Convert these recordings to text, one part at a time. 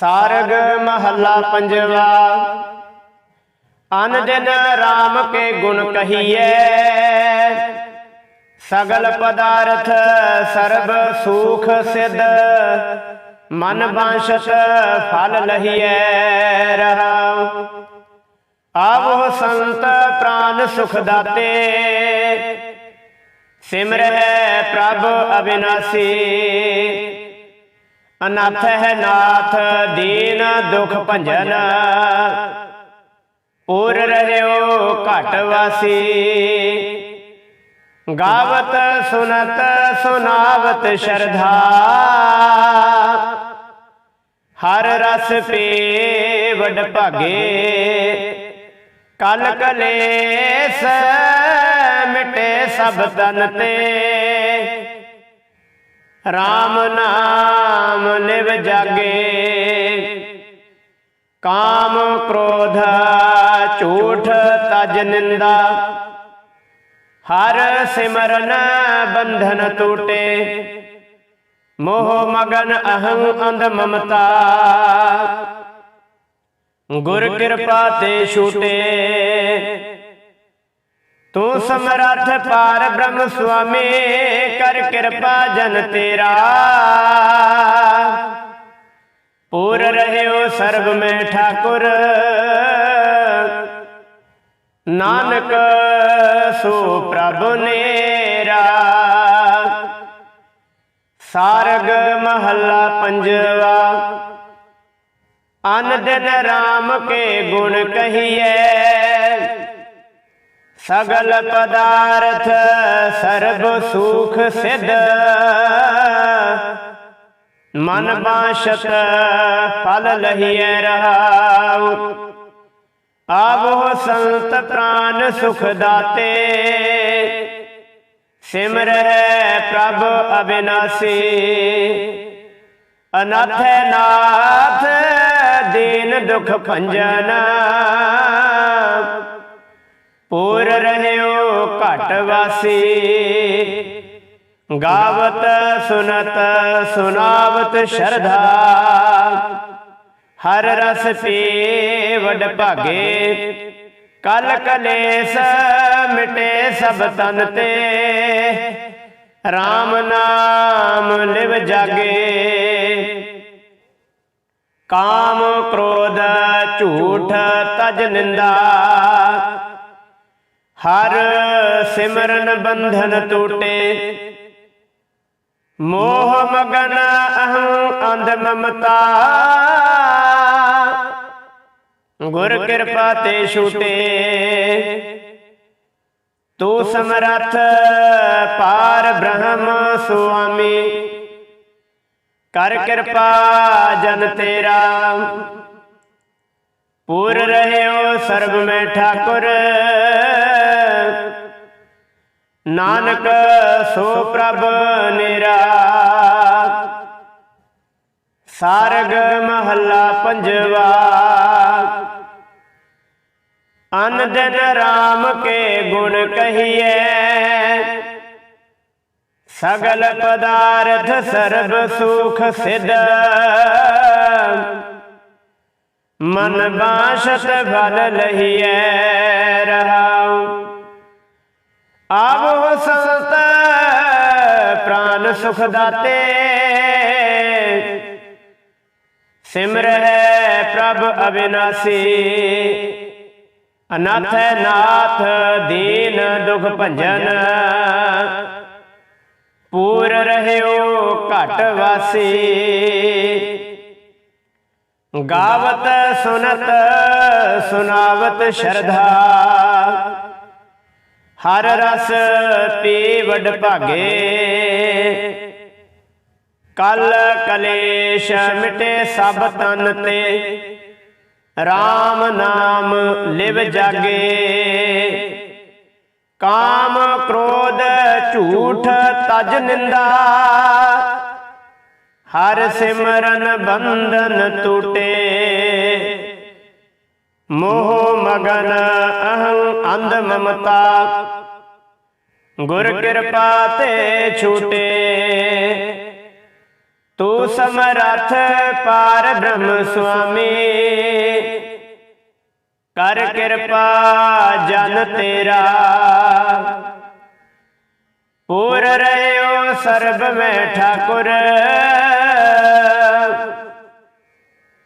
ਸਾਰਗ ਮਹੱਲਾ ਪੰਜਵਾ। ਅਨ ਦਿਨ RAM ਕੇ ਗੁਣ ਕਹੀਏ ਸਗਲ ਪਦਾਰਥ ਸਰਬ ਸੁਖ ਸਿਧ। ਮਨ ਬਾਂਛਤ ਫਲ ਲਹੀਐ ਰਹਾਉ ਆਵੋ ਸੰਤ ਪ੍ਰਾਨ ਸੁਖ ਦਾਤੇ। ਸਿਮਰਹਿ ਪ੍ਰਭ ਅਬਿਨਾਸੀ। ਅਨਾਥ ਹੈ ਨਾਥ, ਦੀਨ ਦੁਖ ਭੰਜਨ। ਉਰ ਰਹਿਓ ਘਟ ਵਾਸੀ। ਗਾਵਤ ਸੁਨਤ ਸੁਨਾਵਤ ਸ਼ਰਧਾ। ਹਰ ਰਸ ਪੀ ਵਡ ਭਾਗੇ। ਕਲ ਕਲੇਸ ਮਿਟੇ ਸਭ ਤਨ ਤੇ। RAM ਨਾਮ ਲਿਵ ਜਾਗੇ। ਕਾਮ ਕ੍ਰੋਧ ਝੂਠ ਤਜ ਨਿੰਦਾ। ਹਰ ਸਿਮਰਨ ਬੰਧਨ ਟੂਟੇ। ਮੋਹ ਮਗਨ ਅਹੰ ਅੰਧ ਮਮਤਾ। ਗੁਰ ਕਿਰਪਾ ਤੇ ਛੂਟੇ। ਤੂੰ ਸਮਰੱਥ ਪਾਰ ਬ੍ਰਹਮ ਸੁਆਮੀ, ਕਰ ਕਿਰਪਾ ਜਨ ਤੇਰਾ। ਪੂਰ ਰਹਿਓ ਸਰਬ ਮੈਂ ਠਾਕੁਰ। ਨਾਨਕ ਸੋ ਪ੍ਰਭ ਨੇਰਾ। ਸਾਰਗ ਮਹੱਲਾ ਪੰਜਵਾ। ਅਨ ਦਿਨ RAM ਕੇ ਗੁਣ ਕਹੀਏ ਸਗਲ ਪਦਾਰਥ ਸਰਬ ਸੁਖ ਸਿਧ। ਮਨ ਬਾਸ਼ਤ ਫਲ ਲਹੀਐ ਰਹਾਉ। ਆਵੋ ਸੰਤ ਪ੍ਰਾਨ ਸੁਖ ਦਾਤੇ ਸਿਮਰਹਿ ਪ੍ਰਭ ਅਬਿਨਾਸੀ। ਅਨਾਥ ਨਾਥ ਦੀਨ ਦੁਖ ਭੰਜਨ। ਪੂਰ ਰਹਿਓ ਘਟ ਵਾਸੀ। ਗਾਵਤ, ਸੁਨਤ, ਸੁਨਾਵਤ, ਸ਼ਰਧਾ। ਹਰ ਰਸ ਪੀ ਵਡ ਭਾਗੇ। ਕਲ ਕਲੇਸ ਮਿਟੇ ਸਭ ਤਨ ਤੇ। RAM ਨਾਮ ਲਿਵ ਜਾਗੇ। ਕਾਮ ਕ੍ਰੋਧ ਝੂਠ ਤਜ ਨਿੰਦਾ। ਹਰ ਸਿਮਰਨ ਬੰਧਨ ਟੂਟੇ। ਮੋਹ ਮਗਨ ਅਹੰ ਅੰਧ ਮਮਤਾ। ਗੁਰ ਕਿਰਪਾ ਤੇ ਛੂਟੇ। ਤੂੰ ਸਮਰੱਥ ਪਾਰ ਬ੍ਰਹਮ ਸੁਆਮੀ। ਕਰ ਕਿਰਪਾ ਜਨ ਤੇਰਾ। ਪੂਰ ਰਹਿਓ ਸਰਬ ਮੈਂ ਠਾਕੁਰ। ਨਾਨਕ ਸੋ ਪ੍ਰਭ ਨਿਰਾ। ਸਾਰਗ ਮਹੱਲਾ ਪੰਜਵਾ। ਅਨ ਦਿਨ RAM ਕੇ ਗੁਣ ਕਹੀਏ ਸਗਲ ਪਦਾਰਥ ਸਰਬ ਸੁਖ ਸਿਧ। ਮਨ ਬਾਸ਼ਤ ਭਲ ਲਹੀਐ ਰਹਾਉ। ਆਵੋ ਸੰਤ ਪ੍ਰਾਨ ਸੁਖ ਦਾਤੇ। ਸਿਮਰਹਿ ਪ੍ਰਭ ਅਬਿਨਾਸੀ। ਅਨਾਥ ਨਾਥ, ਦੀਨ ਦੁਖ ਭੰਜਨ। ਪੂਰ ਰਹਿਓ ਘਟ ਵਾਸੀ। ਗਾਵਤ ਸੁਨਤ, ਸੁਨਾਵਤ ਸ਼ਰਧਾ। ਹਰ ਰਸ ਪੀ ਵਡ ਭਾਗੇ। ਕਲ ਕਲੇਸ਼ ਮਿਟੇ ਸਭ ਤਨ ਤੇ। RAM ਨਾਮ ਲਿਵ ਜਾਗੇ। ਕਾਮ ਕ੍ਰੋਧ ਝੂਠ ਤਜ ਨਿੰਦਾ। ਹਰ ਸਿਮਰਨ ਬੰਧਨ ਟੂਟੇ। ਮੋਹ ਮਗਨ ਅਹੰ ਅੰਧ ਮਮਤਾ। ਗੁਰ ਕਿਰਪਾ ਤੇ ਛੂਟੇ। ਤੂੰ ਸਮਰੱਥ ਪਾਰ ਬ੍ਰਹਮ ਸੁਆਮੀ। ਕਰ ਕਿਰਪਾ ਜਨ ਤੇਰਾ। ਪੂਰ ਰਹਿਓ ਸਰਬ ਮੈਂ ਠਾਕੁਰ।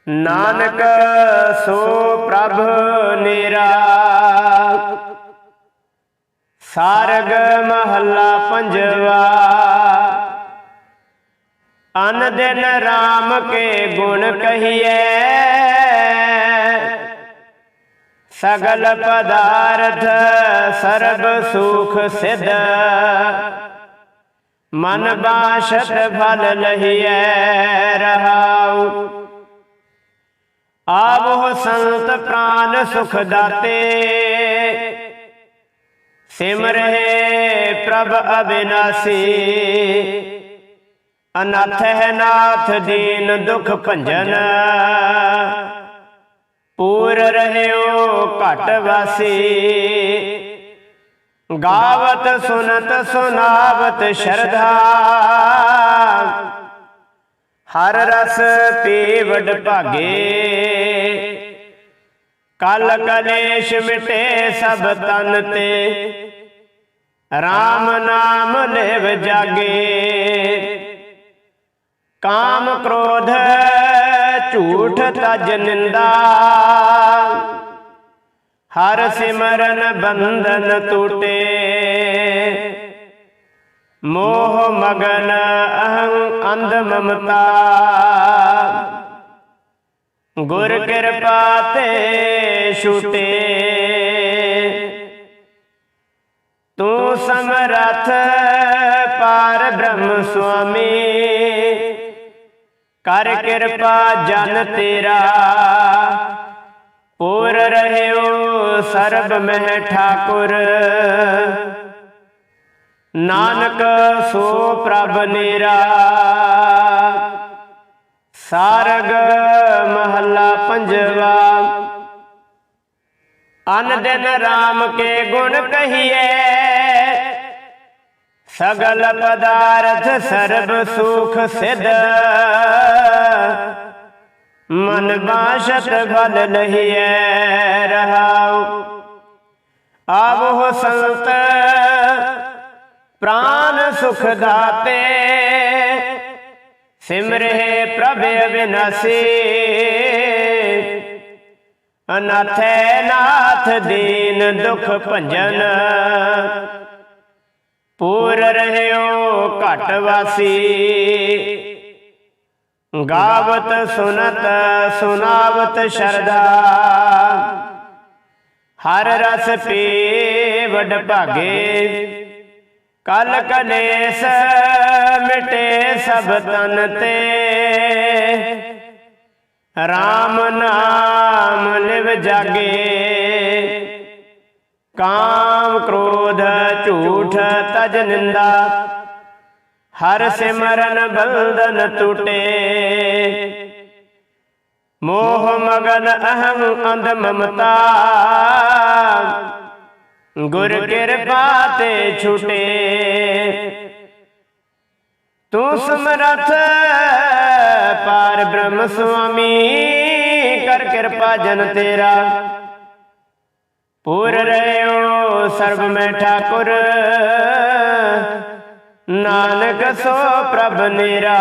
ਨਾਨਕ ਸੋ ਪ੍ਰਭ ਨੀਰਾ। ਸਾਰਗ ਮਹੱਲਾ ਪੰਜਵਾ। ਅਨ ਦਿਨ RAM ਕੇ ਗੁਣ ਕਹੀਏ ਸਗਲ ਪਦਾਰਥ ਸਰਬ ਸੁਖ ਸਿਧ। ਮਨ ਬਾਸ਼ਤ ਫਲ ਲਹੀਐ ਰਹਾਉ। ਆਵੋ ਸੰਤ ਪ੍ਰਾਨ ਸੁਖ ਦਾਤੇ ਸਿਮਰਹਿ ਪ੍ਰਭ ਅਬਿਨਾਸੀ। ਅਨਾਥ ਹੈ ਨਾਥ ਦੀਨ ਦੁਖ ਭੰਜਨ। ਪੂਰ ਰਹਿਓ ਘਟ ਵਾਸੀ। ਗਾਵਤ ਸੁਨਤ ਸੁਨਾਵਤ ਸ਼ਰਧਾ। ਹਰ ਰਸ ਪੀਵਡ ਭਾਗੇ। ਕਲ ਕਲੇਸ਼ ਮਿਟੇ ਸਭ ਤਨ ਤੇ। RAM ਨਾਮ ਲਿਵ ਜਾਗੇ। ਕਾਮ ਕ੍ਰੋਧ ਝੂਠ ਤਜ ਨਿੰਦਾ। ਹਰ ਸਿਮਰਨ ਬੰਧਨ ਟੂਟੇ। ਮੋਹ ਮਗਨ ਅਹੰ ਅੰਧ ਮਮਤਾ ਗੁਰ ਕਿਰਪਾ ਤੇ ਛੁਟੇ। ਤੂੰ ਸਮਰਥ ਪਾਰ ਬ੍ਰਹਮ ਸੁਆਮੀ। ਕਰ ਕਿਰਪਾ ਜਨ ਤੇਰਾ। ਪੂਰ ਰਹਿਓ ਸਰਬ ਮਹਿ ਠਾਕੁਰ। ਨਾਨਕ ਸੋ ਪ੍ਰਭ ਨੇਰਾ। ਸਾਰਗ ਮਹੱਲਾ ਪੰਜਵਾ। ਅਨ ਦਿਨ RAM ਕੇ ਗੁਣ ਕਹੀਏ ਸਗਲ ਪਦਾਰਥ ਸਰਬ ਸੁਖ ਸਿਧ। ਮਨ ਬਾਸ਼ਤ ਫਲ ਲਹੀਐ ਰਹਾਉ। ਆਵੋ ਸੰਤ ਪ੍ਰਾਨ ਸੁਖ ਦਾਤੇ। ਸਿਮਰੇ ਪ੍ਰਭ ਅਬਿਨਾਸੀ ਅਨਾਥੈ ਨਾਥ ਦੀਨ ਦੁਖ ਭੰਜਨ। ਪੂਰ ਰਹਿਓ ਘਟ ਵਾਸੀ। ਗਾਵਤ ਸੁਨਤ ਸੁਨਾਵਤ ਸ਼ਰਦਾ ਹਰ ਰਸ ਪੀ ਵਡ ਭਾਗੇ ਕਲ ਕਲੇਸ਼ ਮਿਟੇ ਸਭ ਤਨ ਤੇ। RAM ਨਾਮ ਲਿਵ ਜਾਗੇ। ਕਾਮ ਕ੍ਰੋਧ ਝੂਠ ਤਜ ਨਿੰਦਾ। ਹਰ ਸਿਮਰਨ ਬੰਧਨ ਟੂਟੇ। ਮੋਹ ਮਗਨ ਅਹੰ ਅੰਧ ਮਮਤਾ। ਗੁਰ ਕਿਰਪਾ ਤੇ ਛੁਟੇ। ਤੂੰ ਸਮਰਥ ਪਾਰ ਬ੍ਰਹਮ ਸੁਆਮੀ, ਕਰ ਕਿਰਪਾ ਜਨ ਤੇਰਾ। ਪੂਰ ਰਹਿਓ ਸਰਬ ਮੈਂ ਠਾਕੁਰ, ਨਾਨਕ ਸੋ ਪ੍ਰਭ ਨੀਰਾ।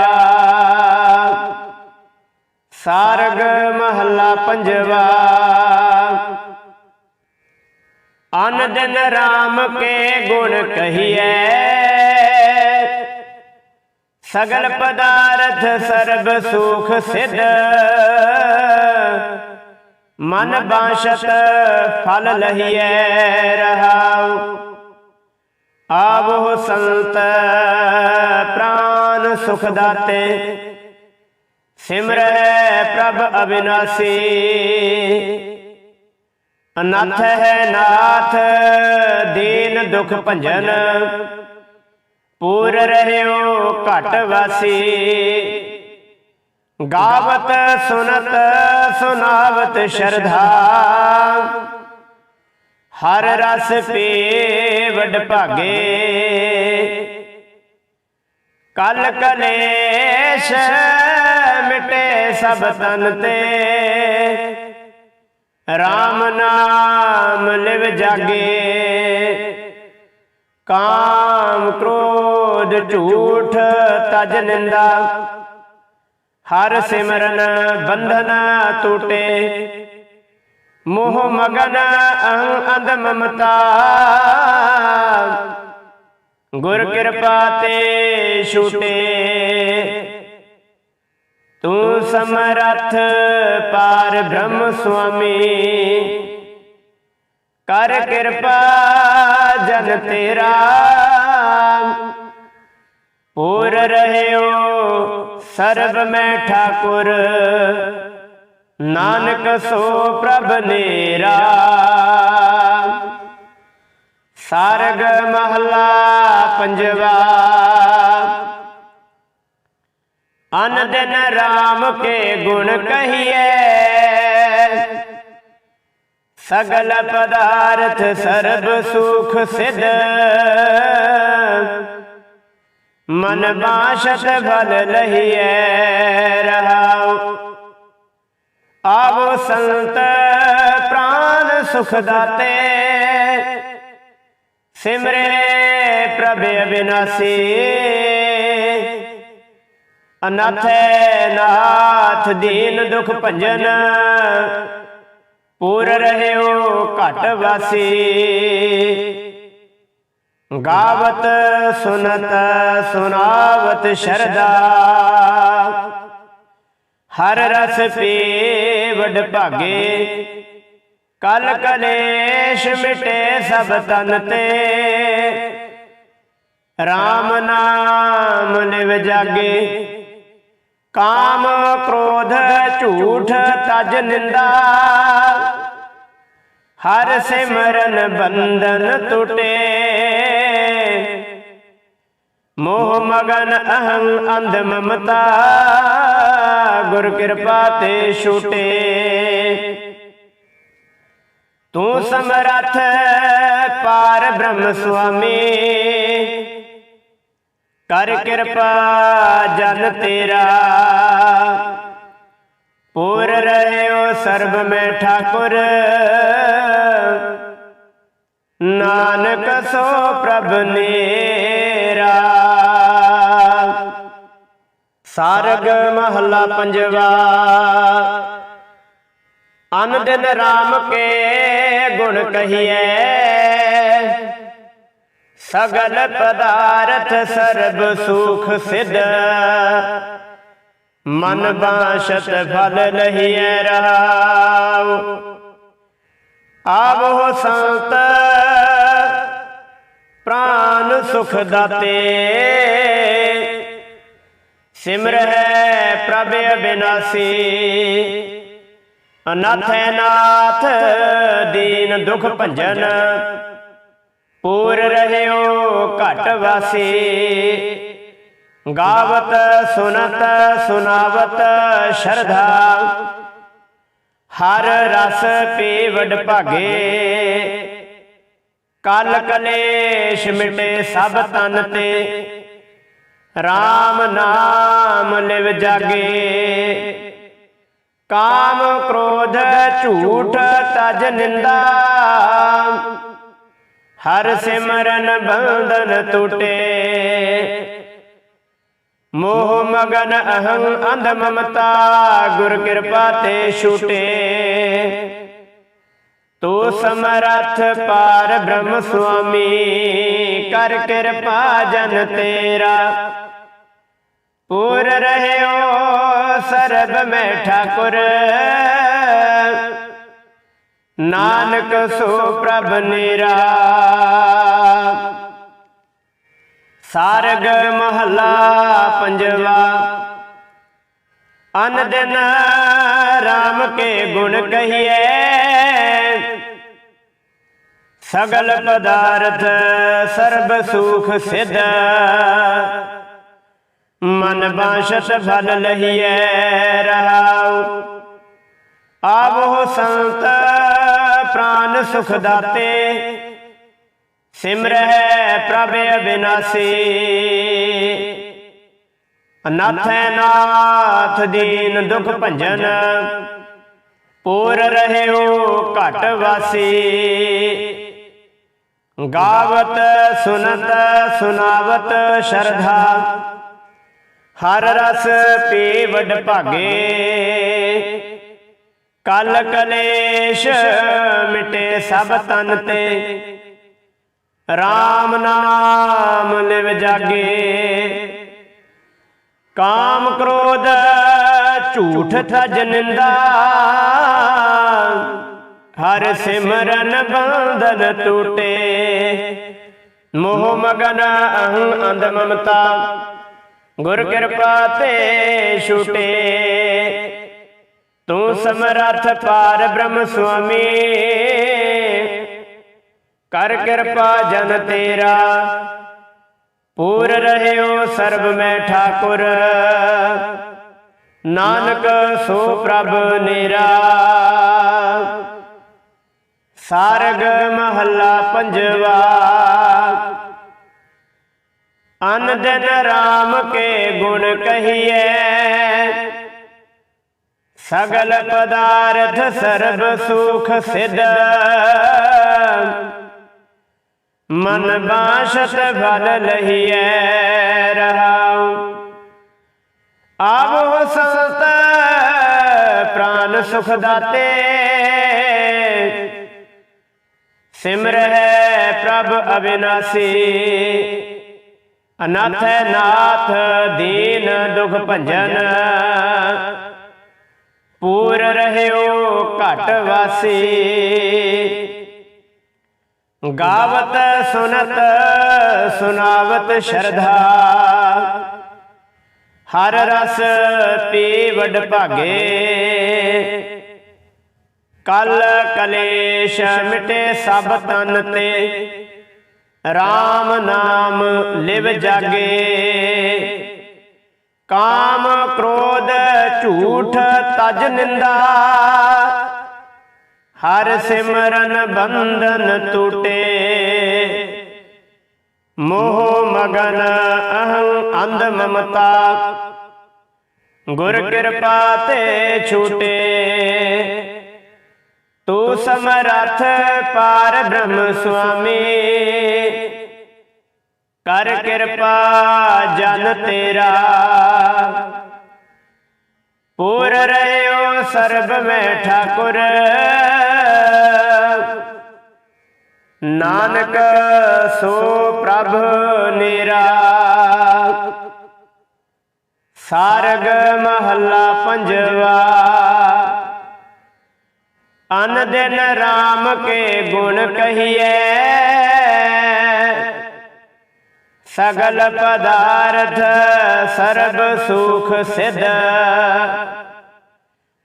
ਸਾਰਗ ਮਹੱਲਾ ਪੰਜਵਾ। ਅਨ ਦਿਨ RAM ਕੇ ਗੁਣ ਕਹੀਐ। ਸਗਲ ਪਦਾਰਥ ਸਰਬ ਸੁਖ ਸਿਧ। ਮਨ ਬਾਸ਼ਤ ਫਲ ਲਹੀਐ ਰਹਾਉ। ਆਵੋ ਸੰਤ ਪ੍ਰਾਨ ਸੁਖ ਦਾਤੇ ਸਿਮਰੈ ਪ੍ਰਭ ਅਬਿਨਾਸੀ। ਅਨਾਥ ਹੈ ਨਾਥ, ਦੀਨ ਦੁਖ ਭੰਜਨ। ਪੂਰ ਰਹਿਓ ਘਟ ਵਾਸੀ। ਗਾਵਤ, ਸੁਨਤ, ਸੁਨਾਵਤ ਸ਼ਰਧਾ। ਹਰ ਰਸ ਪੀ ਵਡ ਭਾਗੇ। ਕਲ ਕਲੇਸ਼ ਕਲੇਸ਼ ਮਿਟੇ ਸਭ ਤਨ ਤੇ। RAM ਨਾਮ ਲਿਵ ਜਾਗੇ। ਕਾਮ ਕ੍ਰੋਧ ਝੂਠ ਤਜ ਨਿੰਦਾ। ਹਰ ਸਿਮਰਨ ਬੰਧਨ ਟੂਟੇ। ਮੋਹ ਮਗਨ ਅਹੰ ਅੰਧ ਮਮਤਾ। ਗੁਰ ਕਿਰਪਾ ਤੇ ਛੂਟੇ। ਤੂੰ ਸਮਰੱਥ ਪਾਰ ਬ੍ਰਹਮ ਸੁਆਮੀ ਕਰ ਕਿਰਪਾ ਜਨ ਤੇਰਾ ਪੂਰ ਰਹਿਓ ਸਰਬ ਮੈਂ ਠਾਕੁਰ ਨਾਨਕ ਸੋ ਪ੍ਰਭ ਨੇਰਾ ਸਾਰਗ ਮਹਲਾ ਪੰਜਵਾ ਅਨ ਦਿਨ ਰਾਮ ਕੇ ਗੁਣ ਕਹੀਏ ਸਗਲ ਪਦਾਰਥ ਸਰਬ ਸੁਖ ਸਿਧ। ਮਨ ਬਾਸ਼ਤ ਭਲ ਲਹੀਐ ਰਹਾਉ। ਆਵੋ ਸੰਤ ਪ੍ਰਾਨ ਸੁਖ ਦਾਤੇ। ਸਿਮਰੇ ਪ੍ਰਭ ਅਬਿਨਾਸੀ। ਅਨਾਥੈ ਨਾਥ ਦੀਨ ਦੁਖ ਭੰਜਨ, ਪੂਰ ਰਹਿਓ ਘਟ ਵਾਸੀ। ਗਾਵਤ ਸੁਨਤ ਸੁਨਾਵਤ ਸ਼ਰਦਾ ਹਰ ਰਸ ਪੀ ਵਡ ਭਾਗੇ ਕਲ ਕਲੇਸ਼ ਮਿਟੇ ਸਭ ਤਨ ਤੇ। RAM ਨਾਮ ਨਿਵ ਜਾਗੇ। ਕਾਮ ਕ੍ਰੋਧ ਝੂਠ ਤਜ ਨਿੰਦਾ। ਹਰ ਸਿਮਰਨ ਬੰਧਨ ਟੁਟੇ। ਮੋਹ ਮਗਨ ਅਹੰ ਅੰਧ ਮਮਤਾ। ਗੁਰ ਕਿਰਪਾ ਤੇ ਛੂਟੇ। ਤੂੰ ਸਮਰਥ ਪਾਰ ਬ੍ਰਹਮ ਸੁਆਮੀ। ਕਰ ਕਿਰਪਾ ਜਨ ਤੇਰਾ। ਪੂਰ ਰਹਿਓ ਸਰਬ ਮੈਂ ਠਾਕੁਰ। ਨਾਨਕ ਸੋ ਪ੍ਰਭ ਨੇਰਾ। ਸਾਰਗ ਮਹੱਲਾ ਪੰਜਵਾ। ਅਨ ਦਿਨ RAM ਕੇ ਗੁਣ ਕਹੀਏ ਸਗਲ ਪਦਾਰਥ ਸਰਬ ਸੁਖ ਸਿਧ। ਮਨ ਬਾਸ਼ਤ ਫਲ ਲਹੀਐ ਰਹਾਉ। ਆਵੋ ਸੰਤ, ਪ੍ਰਾਨ ਸੁਖ ਦਾਤੇ। ਸਿਮਰਹਿ ਪ੍ਰਭ ਅਬਿਨਾਸੀ। ਅਨਾਥੈ ਨਾਥ, ਦੀਨ ਦੁਖ ਭੰਜਨ। ਪੂਰ ਰਹਿਓ ਘਟ ਵਾਸੀ। ਗਾਵਤ, ਸੁਨਤ, ਸੁਨਾਵਤ, ਸ਼ਰਧਾ। ਹਰ ਰਸ ਪੀ ਵਡ ਭਾਗੇ। ਕਲ ਕਲੇਸ਼ ਮਿਟੇ ਸਭ ਤਨ ਤੇ। RAM ਨਾਮ ਲਿਵ ਜਾਗੇ। ਕਾਮ ਕ੍ਰੋਧ, ਝੂਠ, ਤਜ ਨਿੰਦਾ। ਹਰ ਸਿਮਰਨ ਬੰਧਨ ਟੁਟੇ। ਮੋਹ ਮਗਨ ਅਹੰ ਅੰਧ ਮਮਤਾ ਗੁਰ ਕਿਰਪਾ ਤੇ ਛੂਟੇ। ਤੋ ਸਮਰੱਥ ਪਾਰ ਬ੍ਰਹਮ ਸੁਆਮੀ, ਕਰ ਕਿਰਪਾ ਜਨ ਤੇਰਾ। ਪੂਰ ਰਹਿਓ ਸਰਬ ਮੈਂ ਠਾਕੁਰ ਨਾਨਕ ਸੋ ਪ੍ਰਭ ਨੀਰਾ। ਸਾਰਗ ਮਹਲਾ ਪੰਜਵਾ। ਅਨ ਦਿਨ RAM ਕੇ ਗੁਣ ਕਹੀਏ ਸਗਲ ਪਦਾਰਥ ਸਰਬ ਸੁਖ ਸਿਧ। ਮਨ ਬਾਸ਼ਤ ਫਲ ਲਹੀਐ ਰਹਾਉ ਆਵੋ ਸੰਤ ਪ੍ਰਾਨ ਸੁਖ ਦਾਤੇ, ਸਿਮਰਹਿ ਪ੍ਰਭ ਅਬਿਨਾਸੀ। ਅਨਾਥੈ ਨਾਥ ਦੀਨ ਦੁਖ ਭੰਜਨ, ਪੂਰ ਰਹਿਓ ਘਟ ਵਾਸੀ। ਗਾਵਤ, ਸੁਨਤ, ਸੁਨਾਵਤ ਸ਼ਰਧਾ, ਹਰ ਰਸ ਪੀ ਵਡ ਭਾਗੇ ਕਲ ਕਲੇਸ਼ ਮਿਟੇ ਸਭ ਤਨ ਤੇ। RAM ਨਾਮ ਲਿਵ ਜਾਗੇ। ਕਾਮ ਕ੍ਰੋਧ ਝੂਠ ਥਜ ਨਿੰਦਾ। ਹਰ ਸਿਮਰਨ ਬੰਧਨ ਟੂਟੇ। ਮੋਹ ਮਗਨ ਅਹੰ ਅੰਧ ਮਮਤਾ। ਗੁਰ ਕਿਰਪਾ ਤੇ ਛੁਟੇ। ਤੂੰ ਸਮਰੱਥ ਪਾਰ ਬ੍ਰਹਮ ਸੁਆਮੀ। ਕਰ ਕਿਰਪਾ ਜਨ ਤੇਰਾ। ਪੂਰ ਰਹਿਓ ਸਰਬ ਮੈਂ ਠਾਕੁਰ। ਨਾਨਕ ਸੋ ਪ੍ਰਭ ਨੇਰਾ। ਸਾਰਗ ਮਹੱਲਾ ਪੰਜਵਾ। ਅਨ ਦਿਨ RAM ਕੇ ਗੁਣ ਕਹੀਏ ਸਗਲ ਪਦਾਰਥ ਸਰਬ ਸੁਖ ਸਿਧ। ਮਨ ਬਾਸ਼ਤ ਭਲ ਲਹੀਐ ਰਹਾਉ। ਆਵੋ ਸੰਤ ਪ੍ਰਾਨ ਸੁਖ ਦਾਤੇ। ਸਿਮਰਹਿ ਪ੍ਰਭ ਅਬਿਨਾਸੀ। ਅਨਾਥ ਨਾਥ ਦੀਨ ਦੁਖ ਭੰਜਨ। ਪੂਰ ਰਹਿਓ ਘਟ ਵਾਸੀ। ਗਾਵਤ ਸੁਨਤ, ਸੁਨਾਵਤ ਸ਼ਰਧਾ। ਹਰ ਰਸ ਪੀ ਵਡ ਭਾਗੇ। ਕਲ ਕਲੇਸ਼ ਮਿਟੇ ਸਭ ਤਨ ਤੇ। RAM ਨਾਮ ਲਿਵ ਜਾਗੇ। ਕਾਮ ਝੂਠ ਤਜ ਨਿੰਦਾ। ਹਰ ਸਿਮਰਨ ਬੰਧਨ ਟੂਟੇ। ਮੋਹ ਮਗਨ ਅਹੰ ਅੰਧ ਮਮਤਾ। ਗੁਰ ਕਿਰਪਾ ਤੇ ਛੂਟੇ। ਤੂੰ ਸਮਰੱਥ ਪਾਰ ਬ੍ਰਹਮ ਸੁਆਮੀ। ਕਰ ਕਿਰਪਾ ਜਨ ਤੇਰਾ। ਪੂਰ ਰਹਿਓ ਸਰਬ ਮੈਂ ਠਾਕੁਰ। ਨਾਨਕ ਸੋ ਪ੍ਰਭ ਨੇਰਾ ਸਾਰਗ ਮਹੱਲਾ ਪੰਜਵਾ। ਅਨ ਦਿਨ RAM ਕੇ ਗੁਣ ਕਹੀਏ ਸਗਲ ਪਦਾਰਥ ਸਰਬ ਸੁਖ ਸਿਧ।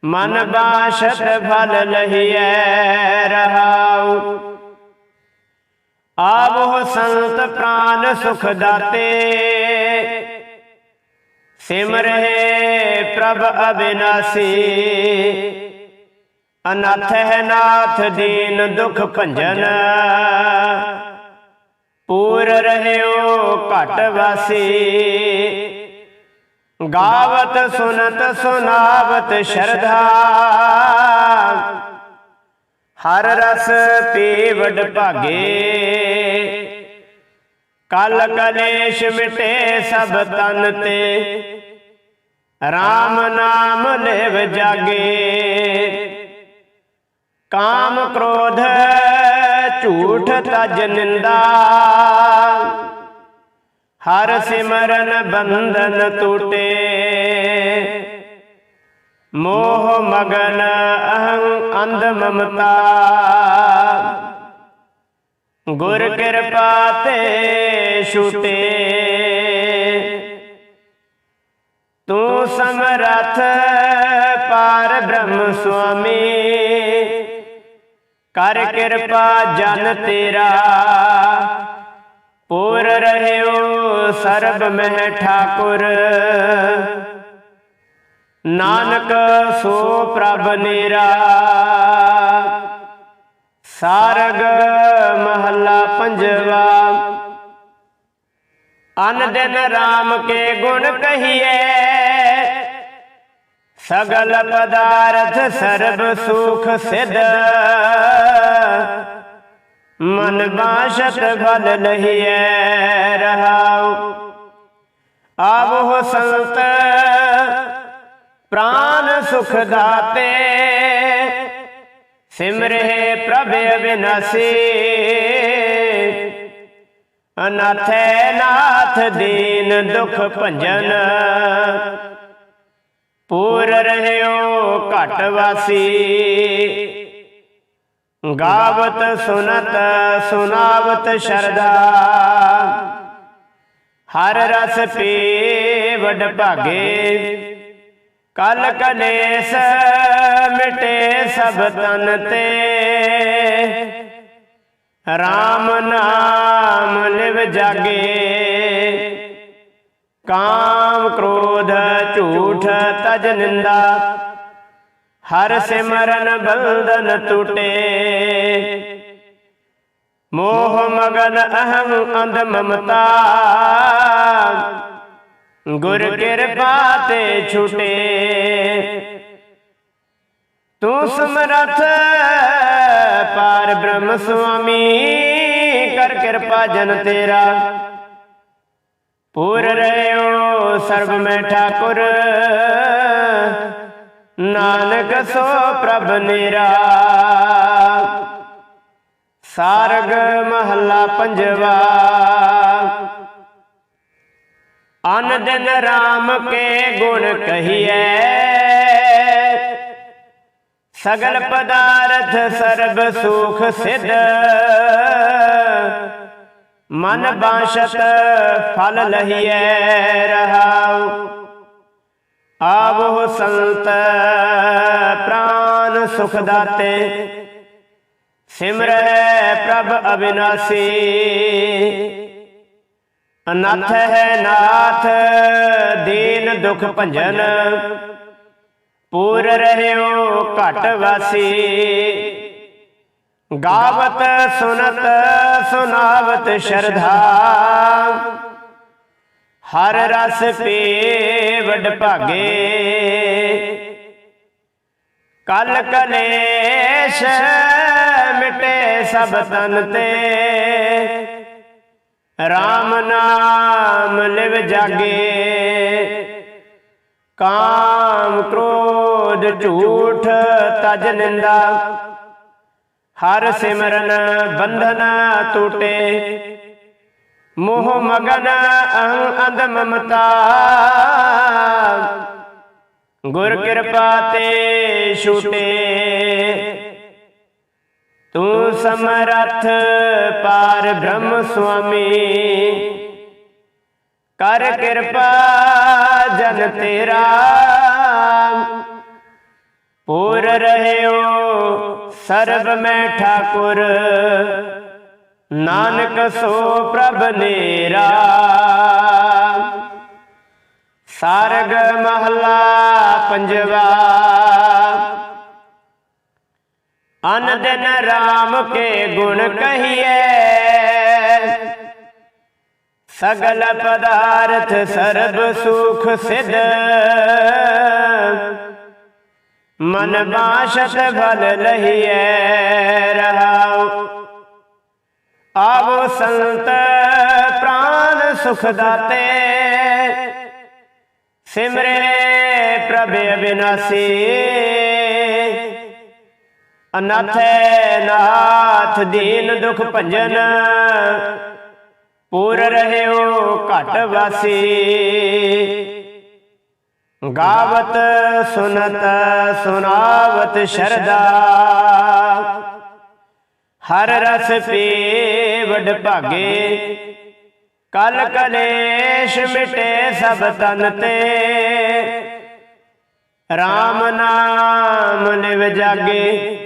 ਮਨ ਬਾਸ਼ਤ ਫਲ ਲਹੀਐ ਰਹਾਉ। ਆਵੋ ਸੰਤ ਪ੍ਰਾਨ ਸੁਖ ਦਾਤੇ। ਸਿਮਰਹਿ ਪ੍ਰਭ ਅਬਿਨਾਸੀ। ਅਨਾਥ ਹੈ ਨਾਥ ਦੀਨ ਦੁਖ ਭੰਜਨ। ਪੂਰ ਰਹਿਓ ਘਟ ਵਾਸੀ। ਗਾਵਤ ਸੁਨਤ ਸੁਨਾਵਤ ਸ਼ਰਧਾ। ਹਰ ਰਸ ਪੀਵਡ ਭਾਗੇ। ਕਲ ਕਲੇਸ਼ ਮਿਟੇ ਸਭ ਤਨ ਤੇ। RAM ਨਾਮ ਲੇਵ ਜਾਗੇ। ਕਾਮ ਕ੍ਰੋਧ ਝੂਠ ਤਜ ਨਿੰਦਾ ਹਰ ਸਿਮਰਨ ਬੰਧਨ ਟੂਟੇ। ਮੋਹ ਮਗਨ ਅਹੰ ਅੰਧ ਮਮਤਾ। ਗੁਰ ਕਿਰਪਾ ਤੇ ਛੁਟੇ। ਤੂੰ ਸਮਰਥ ਪਾਰ ਬ੍ਰਹਮ ਸੁਆਮੀ। ਕਰ ਕਿਰਪਾ ਜਨ ਤੇਰਾ। ਪੂਰ ਰਹਿਓ ਸਰਬ ਮਹਿ ਠਾਕੁਰ। ਨਾਨਕ ਸੋ ਪ੍ਰਭ ਨੇਰਾ। ਸਾਰਗ ਮਹੱਲਾ ਪੰਜਵਾ। ਅਨ ਦਿਨ RAM ਕੇ ਗੁਣ ਕਹੀਏ ਸਗਲ ਪਦਾਰਥ ਸਰਬ ਸੁਖ ਸਿਧ। ਮਨ ਬਾਸ਼ਤ ਫਲ ਲਹੀਐ ਰਹਾਉ। ਆਵੋ ਸੰਤ ਪ੍ਰਾਨ ਸੁਖ ਦਾਤੇ। ਸਿਮਰੇ ਪ੍ਰਭ ਅਬਿਨਾਸੀ। ਅਨਾਥੈ ਨਾਥ ਦੀਨ ਦੁਖ ਭੰਜਨ। ਪੂਰ ਰਹਿਓ ਘਟ ਵਾਸੀ। ਗਾਵਤ ਸੁਨਤ, ਸੁਨਾਵਤ ਸ਼ਰਦਾ ਹਰ ਰਸ ਪੀ ਵਡ ਭਾਗੇ ਕਲ ਕਲੇਸ ਮਿਟੇ ਸਭ ਤਨ ਤੇ। RAM ਨਾਮ ਲਿਵ ਜਾਗੇ। ਕਾਮ ਕ੍ਰੋਧ ਝੂਠ ਤਜ ਨਿੰਦਾ ਹਰ ਸਿਮਰਨ ਬੰਧਨ ਟੁਟੇ ਮੋਹ ਮਗਨ ਅਹੰ ਅੰਧ ਮਮਤਾ ਗੁਰ ਕਿਰਪਾ ਤੇ ਛੁਟੇ ਤੂੰ ਸਮਰਥ ਪਾਰ ਬ੍ਰਹਮ ਸੁਆਮੀ ਕਰ ਕਿਰਪਾ ਜਨ ਤੇਰਾ ਪੂਰ ਰਹਿਓ ਸਰਬ ਮੈਂ ਠਾਕੁਰ। ਨਾਨਕ ਸੋ ਪ੍ਰਭ ਨਿਰਾ। ਸਾਰਗ ਮਹੱਲਾ ਪੰਜਵਾ। ਅਨ ਦਿਨ RAM ਕੇ ਗੁਣ ਕਹੀਐ। ਸਗਲ ਪਦਾਰਥ ਸਰਬ ਸੁਖ ਸਿਧ। ਮਨ ਬਾਸ਼ਤ ਫਲ ਲਹੀਐ ਰਹਾਉ। ਆਵੋ ਸੰਤ ਪ੍ਰਾਨ ਸੁਖ ਦਾਤੇ ਸਿਮਰੈ ਪ੍ਰਭ ਅਬਿਨਾਸੀ। ਅਨਾਥ ਹੈ ਨਾਥ ਦੀਨ ਦੁਖ ਭੰਜਨ ਪੂਰ ਰਹਿਓ ਘਟ ਵਾਸੀ। ਗਾਵਤ, ਸੁਨਤ, ਸੁਨਾਵਤ, ਸ਼ਰਧਾ। ਹਰ ਰਸ ਪੀ ਵਡ ਭਾਗੇ। ਕਲ ਕਲੇਸ਼ ਮਿਟੇ ਸਭ ਤਨ ਤੇ। RAM ਨਾਮ ਲਿਵ ਜਾਗੇ। ਕਾਮ ਕ੍ਰੋਧ ਝੂਠ ਤਜ ਨਿੰਦਾ। ਹਰ ਸਿਮਰਨ ਬੰਧਨ ਟੂਟੇ। ਮੋਹ ਮਗਨ ਅੰਧ ਮਮਤਾ ਗੁਰ ਕਿਰਪਾ ਤੇ ਛੂਟੇ। ਤੂੰ ਸਮਰਥ ਪਾਰ ਬ੍ਰਹਮ ਸੁਆਮੀ। ਕਰ ਕਿਰਪਾ ਜਨ ਤੇਰਾ। ਪੂਰ ਰਹਿਓ ਸਰਬ ਮੈਂ ਠਾਕੁਰ। ਨਾਨਕ ਸੋ ਪ੍ਰਭ ਨੇਰਾ। ਸਾਰਗ ਮਹਲਾ ਪੰਜਵਾ। ਅਨ ਦਿਨ RAM ਕੇ ਗੁਣ ਕਹੀਏ ਸਗਲ ਪਦਾਰਥ ਸਰਬ ਸੁਖ ਸਿਧ। ਮਨ ਬਾਸ਼ਤ ਫਲ ਲਹੀਐ, ਰਹਾਉ। ਆਵੋ ਸੰਤ ਪ੍ਰਾਨ ਸੁਖ ਦਾਤੇ, ਸਿਮਰੇ ਪ੍ਰਭ ਅਬਿਨਾਸੀ। ਅਨਾਥੈ ਨਾਥ ਦੀਨ ਦੁਖ ਭੰਜਨ, ਪੂਰ ਰਹਿਓ ਘਟ ਵਾਸੀ। ਗਾਵਤ ਸੁਨਤ ਸੁਨਾਵਤ ਸ਼ਰਦਾ ਹਰ ਰਸ ਪੀ ਵਡ ਭਾਗੇ। ਕਲ ਕਲੇਸ਼ ਮਿਟੇ ਸਭ ਤਨ ਤੇ। RAM ਨਾਮ ਲਿਵ ਜਾਗੇ।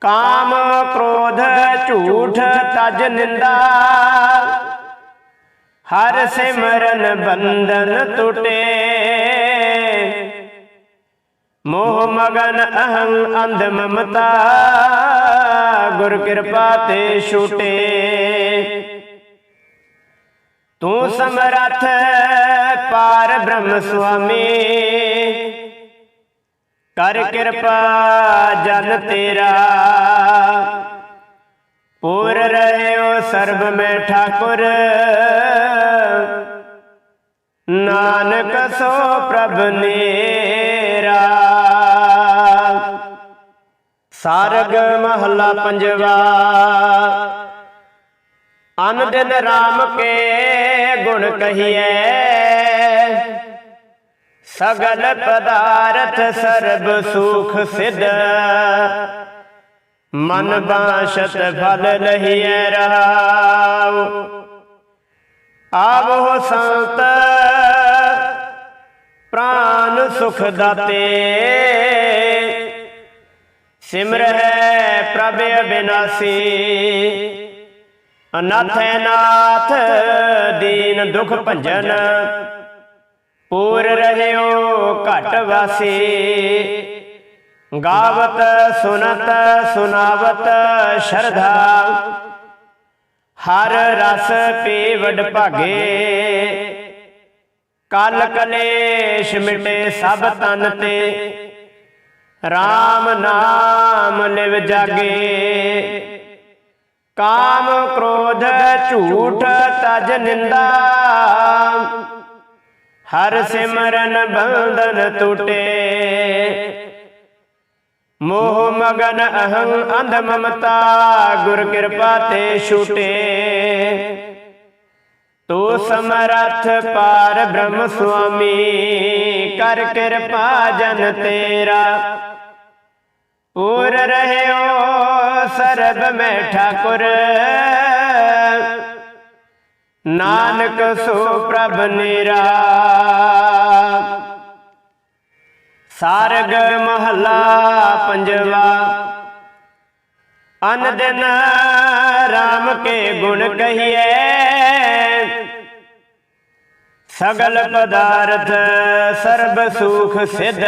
ਕਾਮ ਕ੍ਰੋਧ ਝੂਠ ਤਜ ਨਿੰਦਾ। ਹਰ ਸਿਮਰਨ ਬੰਧਨ ਟੁਟੇ। ਮੋਹ ਮਗਨ ਅਹੰ ਅੰਧ ਮਮਤਾ, ਗੁਰ ਕਿਰਪਾ ਤੇ ਛੁਟੇ। ਤੂੰ ਸਮਰੱਥ ਪਾਰ ਬ੍ਰਹਮ ਸੁਆਮੀ, ਕਰ ਕਿਰਪਾ ਜਨ ਤੇਰਾ। ਪੂਰ ਰਹਿਓ ਸਰਬ ਮੈਂ ਠਾਕੁਰ, ਨਾਨਕ ਸੋ ਪ੍ਰਭ ਨੇਰਾ ਸਾਰਗ ਮਹੱਲਾ ਪੰਜਵਾ। ਅਨ ਦਿਨ RAM ਕੇ ਗੁਣ ਕਹੀਏ ਸਗਲ ਪਦਾਰਥ ਸਰਬ ਸੁਖ ਸਿਧ। ਮਨ ਬਾਸ਼ਤ ਫਲ ਲਹੀਐ ਰਹਾਉ। ਆਵੋ ਸੰਤ, ਪ੍ਰਾਨ ਸੁਖ ਦਾਤੇ। ਸਿਮਰਹਿ ਪ੍ਰਭ ਅਬਿਨਾਸੀ। ਅਨਾਥੈ ਨਾਥ, ਦੀਨ ਦੁਖ ਭੰਜਨ। ਪੂਰ ਰਹਿਓ ਘਟ ਵਾਸੀ। ਗਾਵਤ, ਸੁਨਤ, ਸੁਨਾਵਤ, ਸ਼ਰਧਾ। ਹਰ ਰਸ ਪੀ ਵਡ ਭਾਗੇ। ਕਲ ਕਲੇਸ਼ ਮਿਟੇ ਸਭ ਤਨ ਤੇ। RAM ਨਾਮ ਲਿਵ ਜਾਗੇ। ਕਾਮ ਕ੍ਰੋਧ ਝੂਠ, ਤਜ ਨਿੰਦਾ। ਹਰ ਸਿਮਰਨ ਬੰਧਨ ਟੁਟੇ। ਮੋਹ ਮਗਨ ਅਹੰ ਅੰਧ ਮਮਤਾ, ਗੁਰ ਕਿਰਪਾ ਤੇ ਛੁਟੇ। ਤੋ ਸਮਰਥ ਪਾਰ ਬ੍ਰਹਮ ਸੁਆਮੀ, ਕਰ ਕਿਰਪਾ ਜਨ ਤੇਰਾ। ਪੂਰ ਰਹਿਓ ਸਰਬ ਮੈਂ ਠਾਕੁਰ ਨਾਨਕ ਸੋ ਪ੍ਰਭ ਨੀਰਾ। ਸਾਰਗ ਮਹਲਾ ਪੰਜਵਾ। ਅਨ ਦਿਨ RAM ਕੇ ਗੁਣ ਕਹੀਏ ਸਗਲ ਪਦਾਰਥ, ਸਰਬ ਸੁਖ ਸਿਧ।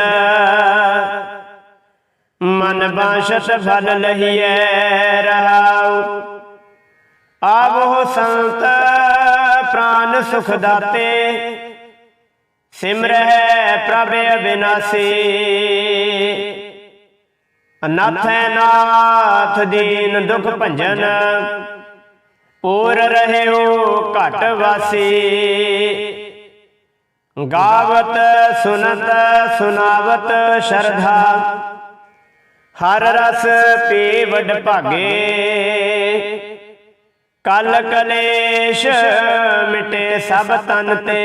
ਮਨ ਬਾਸ਼ਤ ਫਲ ਲਹੀਐ, ਰਹਾਉ। ਆਵੋ ਸੰਤ, ਪ੍ਰਾਨ ਸੁਖ ਦਾਤੇ। ਸਿਮਰਹਿ ਪ੍ਰਭ ਅਬਿਨਾਸੀ। ਅਨਾਥੈ ਨਾਥ ਦੀਨ ਦੁਖ ਭੰਜਨ। ਪੂਰ ਰਹਿਓ ਘਟ ਵਾਸੀ। ਗਾਵਤ, ਸੁਨਤ, ਸੁਨਾਵਤ, ਸ਼ਰਧਾ। ਹਰ ਰਸ ਪੀ ਵਡ ਭਾਗੇ। ਕਲ ਕਲੇਸ਼ ਮਿਟੇ ਸਭ ਤਨ ਤੇ।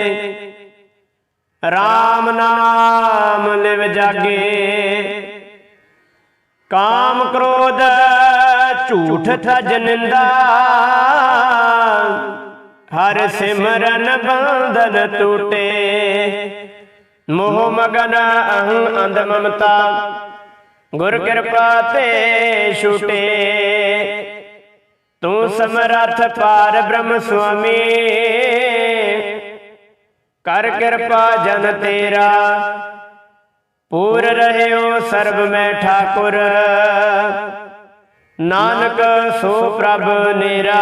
RAM ਨਾਮ ਲਿਵ ਜਾਗੇ। ਕਾਮ ਕ੍ਰੋਧ, ਝੂਠ ਠਜ ਨਿੰਦਾ। ਹਰ ਸਿਮਰਨ ਬੰਧਨ ਟੂਟੇ। ਮੋਹ ਮਗਨ ਅਹੰ ਅੰਧ ਮਮਤਾ। ਗੁਰ ਕਿਰਪਾ ਤੇ ਛੁਟੇ। ਤੂੰ ਸਮਰੱਥ ਪਾਰ ਬ੍ਰਹਮ ਸੁਆਮੀ। ਕਰ ਕਿਰਪਾ ਜਨ ਤੇਰਾ। ਪੂਰ ਰਹਿਓ ਸਰਬ ਮੈਂ ਠਾਕੁਰ। ਨਾਨਕ ਸੋ ਪ੍ਰਭ ਨੇਰਾ।